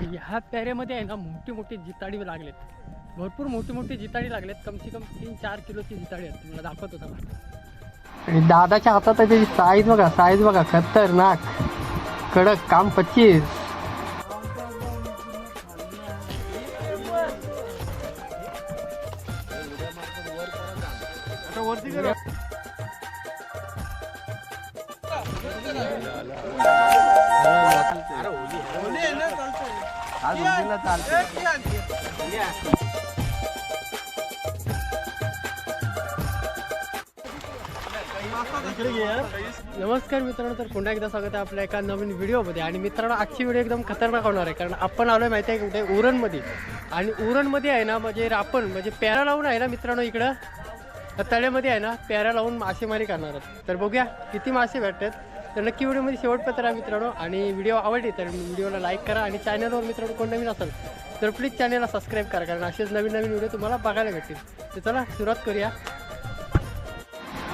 ह्या पेऱ्यामध्ये आहे ना मोठी मोठी जिताडी लागलेत. भरपूर मोठी मोठी जिताडी लागलेत. कमसे कम तीन चार किलोची जिताडी आहेत. तुम्हाला दाखवत होता आणि दादाच्या हातात आहे त्याची साईज बघा साईज बघा. खतरनाक. कडक. काम पच्चीस. नमस्कार मित्रांनो तर पुन्हा एकदा स्वागत आहे आपल्या एका नवीन व्हिडिओमध्ये. आणि मित्रांनो आजची व्हिडिओ एकदम खतरनाक होणार आहे कारण आपण आलोय माहिती आहे कुठे? उरणमध्ये. आणि उरणमध्ये आहे ना म्हणजे आपण म्हणजे पॅरा लावून आहे ना मित्रांनो इकडं? तळ्यामध्ये आहे ना पॅरा लावून मासेमारी करणार आहोत. तर बघूया किती मासे भेटतात? तर नक्की व्हिडिओमध्ये शेवटपर्यंत राहा मित्रांनो. आणि व्हिडिओ आवडली तर व्हिडिओला लाईक करा आणि चॅनलवर मित्रांनो कोण नवीन असेल तर प्लीज चॅनलला सबस्क्राईब करा कारण असेच नवीन नवीन व्हिडिओ तुम्हाला बघायला भेटतील. तर चला सुरुवात करूया.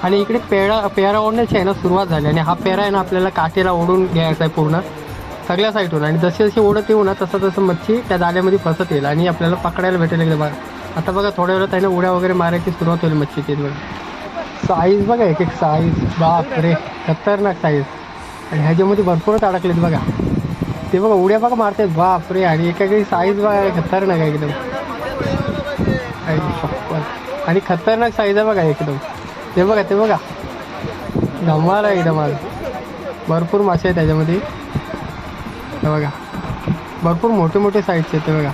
आणि इकडे पेरा पेरा ओढण्याची आहे ना सुरुवात झाली आणि हा पेरा आहे ना आपल्याला काठीला ओढून घ्यायचा आहे पूर्ण. सगळ्या साईडून आणि जसे जसे ओढत येऊ ना तसं तसं मच्छी त्या जाळ्यामध्ये फसत येईल आणि आपल्याला पकडायला भेटेल एकदा बघा. आता बघा थोड्या वेळात आहे ना उड्या वगैरे मारायची सुरुवात होईल मच्छीची. बघा. साईज बघा एक एक साईज बाप रे खतरनाक साईज आणि ह्याच्यामध्ये भरपूरच अडकलेत बघा. ते बघा उड्या बघा मारतात बाप रे आणि एका काही साईज बघा खतरनाक आहे एकदम. आणि खतरनाक साईज आहे बघा एकदम. ते बघा ते बघा. धमाल आहे एकदम आज भरपूर मासे आहेत त्याच्यामध्ये. बघा. भरपूर मोठे मोठे साईजचे आहेत ते बघा.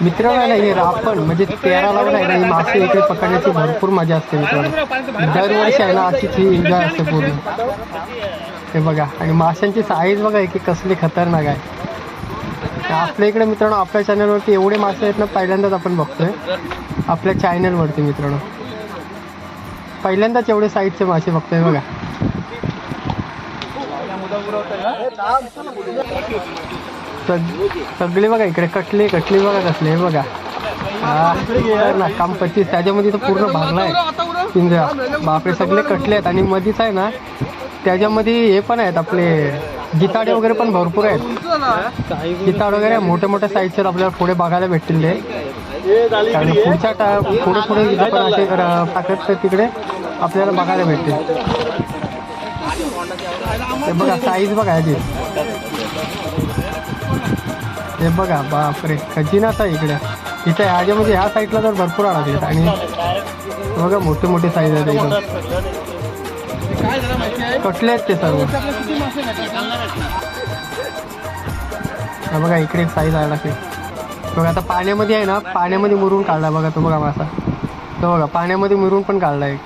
मित्रांनो नाही ना हे रापण म्हणजे तेराला नाही ना मासे इथे पकडण्याची भरपूर मजा असते मित्रांनो. दरवर्षी आहे ना अशीच ही एन्जॉय असते पूर्ण. हे बघा आणि माशांची साईज बघा की कसली खतरनाक आहे. आपल्या इकडे मित्रांनो आपल्या चॅनलवरती एवढे मासे आहेत ना पहिल्यांदाच आपण बघतोय. आपल्या चॅनलवरती मित्रांनो. पहिल्यांदाच एवढे साईजचे मासे बघतोय बघा. सग- सगळे बघा इकडे कटले कटले बघा कसले हे बघा. ना काम पच्चीस त्याच्यामध्ये तर पूर्ण भरलाय पिंजरा. बापरे सगळे कटले आहेत. आणि मधीच आहे ना त्याच्यामध्ये हे पण आहेत आपले जिताडे वगैरे पण भरपूर आहेत. गिताड वगैरे मोठ्या मोठ्या साईजचे आपल्याला पुढे बघायला भेटतील ते. कारण पुढच्या टा पुढे पुढे जिथे पण असे टाकत तर तिकडे आपल्याला बघायला भेटतील. ते बघा साईज बघा याची. हे बघा बापरे. खजिनाच आहे इकडे. इथे ह्याच्यामध्ये म्हणजे ह्या साईडला तर भरपूर अडकलेत आणि बघा मोठे मोठे साईज आहेत एकदम कटले आहेत ते सर्व. हा बघा इकडे एक साईज ते. बघा आता पाण्यामध्ये आहे ना पाण्यामध्ये मुरून काढला बघा तो बघा मासा. तो बघा पाण्यामध्ये मुरून पण काढला एक.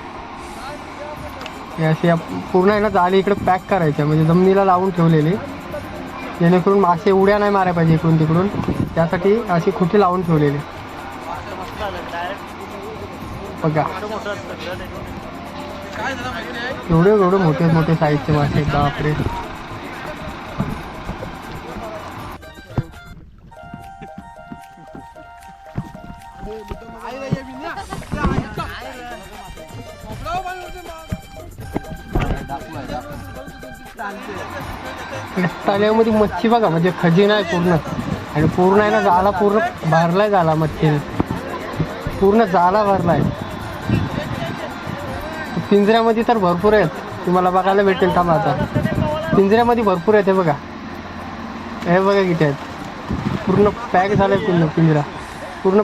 अशी पूर्ण आहे ना जाळी इकडे पॅक करायच्या म्हणजे जमिनीला लावून ठेवलेली. जेणेकरून मासे उड्या नाही मारायला पाहिजे इकडून तिकडून. त्यासाठी अशी खुटी लावून ठेवलेली. बघा. एवढे एवढे मोठे मोठे साईजचे मासे बापरे. तळ्यामध्ये मच्छी बघा म्हणजे खजिना आहे पूर्ण. आणि पूर्ण आहे ना जाला पूर्ण भरलाय झाला मच्छीने पूर्ण जाला भरलाय. पिंजऱ्यामध्ये तर भरपूर आहेत. तुम्हाला बघायला भेटेल थांबा आता. पिंजऱ्यामध्ये भरपूर आहेत हे बघा. हे बघा किती आहेत. पूर्ण पॅक झालाय पूर्ण पिंजरा. पूर्ण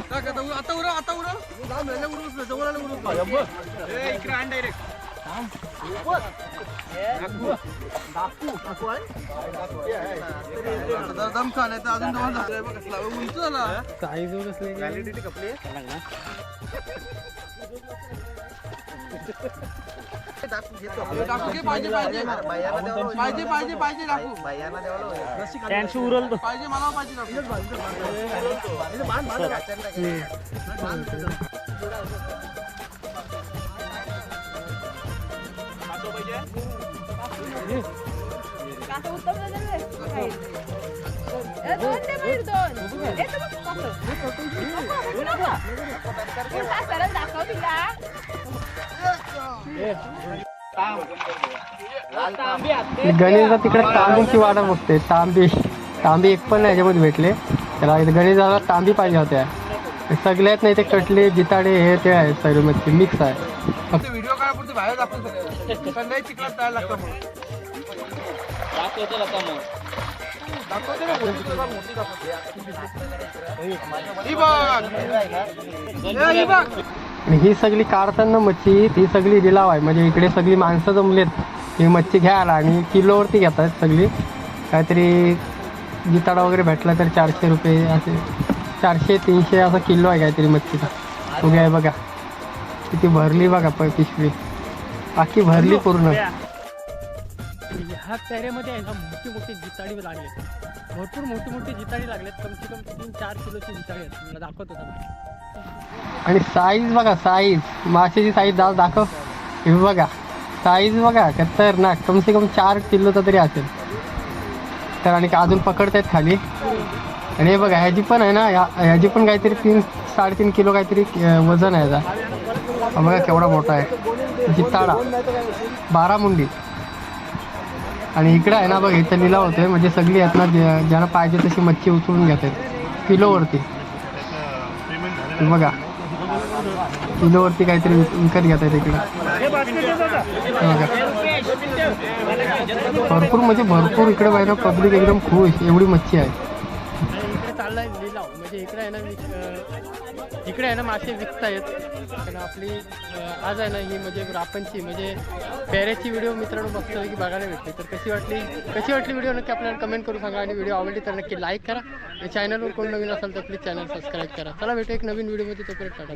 कसले पाहिजे टाकू त्यांची उरल पाहिजे मला पाहिजे गणेशदा तिकडे तांबीची वाटा बघते तांबी तांबी एक पण नाही याच्यामध्ये भेटले. त्याला गणेशाला तांबी पाहिजे होत्या. सगळ्यात नाही ते कटले जिताडे हे ते आहे सर्व मिक्स आहे. फक्त व्हिडिओ बाहेर दाखवू शकतो संध्याकाळी चिखलात तयार लागतं म्हणून दाखवते ना मोठी तुला मोठी दाखवते. ही बघ. ए, ही बघ. आणि ही सगळी काढताना मच्छी ती सगळी लिलाव आहे म्हणजे इकडे सगळी माणसं जमलेत ही मच्छी घ्यायला आणि किलोवरती घेतात सगळी काहीतरी जिताडा वगैरे भेटला तर चारशे रुपये असे चारशे तीनशे असा किलो आहे काहीतरी मच्छीचा उभी आहे बघा किती भरली बघा प पिशवी. बाकी भरली पूर्ण. ह्या पेऱ्यामध्ये आहे ना मोठी मोठी जिताडी लागले. भरपूर मोठी मोठी जिताडी लागलेत कमसे कम तीन चार किलोची जिताडी आहेत मला दाखवत होता आणि साईज बघा साईज माशाची साईज दाव दाखव. हे बघा. साईज बघा. खतरनाक. कमसे कम चार किलोचा तरी असेल. तर आणि अजून पकडतायत खाली. आणि हे बघा ह्याची पण आहे ना ह्या- ह्याची पण काहीतरी तीन साडेतीन किलो काहीतरी वजन आहे याचा बघा केवढा मोठा आहे. म्हणजे जिताडा बारा मुंडी आणि इकडे आहे ना बघ इथं लिलाव होते म्हणजे सगळी आहेत ना ज्या- ज्यांना पाहिजे तशी मच्छी उचलून घेतात. किलोवरती. बघा. किलोवरती काहीतरी विकत घेतात इकडे. हे भरपूर म्हणजे भरपूर इकडे पाहिजे पब्लिक एकदम खुश. एवढी मच्छी आहे. इकडे लिलाव म्हणजे इकडे आहे ना इकडे आहे ना मासे विकतायत. कारण आपली आज आहे ना ही म्हणजे रापणची म्हणजे पेऱ्याची व्हिडिओ मित्रांनो बघतो की बघायला भेटली. तर कशी वाटली? कशी वाटली व्हिडिओ नक्की आपल्याला कमेंट करून सांगा आणि व्हिडिओ आवडली तर नक्की लाईक करा. आणि चॅनलवर कोण नवीन असेल तर प्लीज चॅनल सबस्क्राईब करा. चला भेटू एक नवीन व्हिडिओमध्ये तोपर्यंत टाटा